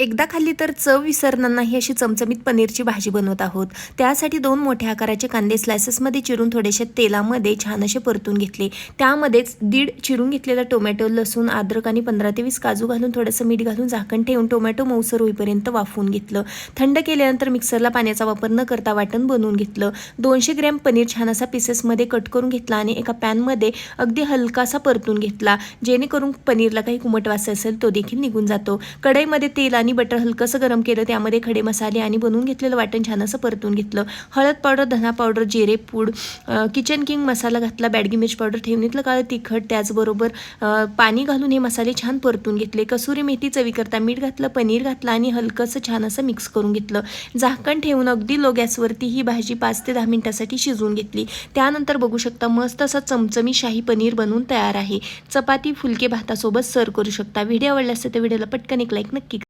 एकदा खाल्ली तर चव विसरणार नाही अशी चमचमीत पनीरची भाजी बनवत आहोत. त्यासाठी दोन मोठ्या आकाराचे कांदे स्लायसेसमध्ये चिरून थोडेसे तेलामध्ये छान असे परतून घेतले. त्यामध्येच दीड चिरून घेतलेला टोमॅटो लसूण अद्रक आणि पंधरा ते वीस काजू घालून थोडंसं मीठ घालून झाकण ठेवून टोमॅटो मऊसर होईपर्यंत वाफवून घेतलं. थंड केल्यानंतर मिक्सरला पाण्याचा वापर न करता वाटण बनवून घेतलं. दोनशे ग्रॅम पनीर छान असा पीसेसमध्ये कट करून घेतला आणि एका पॅनमध्ये अगदी हलकासा परतून घेतला. जेणेकरून पनीरला काही कुमट वास असेल तो देखील निघून जातो. कढईमध्ये तेल आणि आणि बटर हलकंसं गरम केलं त्यामध्ये खडे मसाले आणि बनवून घेतलेलं वाटण छान असं परतून घेतलं. हळद पावडर धना पावडर जिरे पूड किचन किंग मसाला घातला बॅडगी मिर्च पावडर ठेवणीतलं काळं तिखट त्याचबरोबर पाणी घालून हे मसाले छान परतून घेतले. कसुरी मेथी चवीकरता मीठ घातलं पनीर घातलं आणि हलकंसं छान असं मिक्स करून घेतलं. झाकण ठेवून अगदी लो गॅसवरती ही भाजी पाच ते दहा मिनिटासाठी शिजवून घेतली. त्यानंतर बघू शकता मस्त असं चमचमी शाही पनीर बनवून तयार आहे. चपाती फुलके भातासोबत सर्व करू शकता. व्हिडिओ आवडला असेल तर व्हिडिओला पटकन एक लाईक नक्की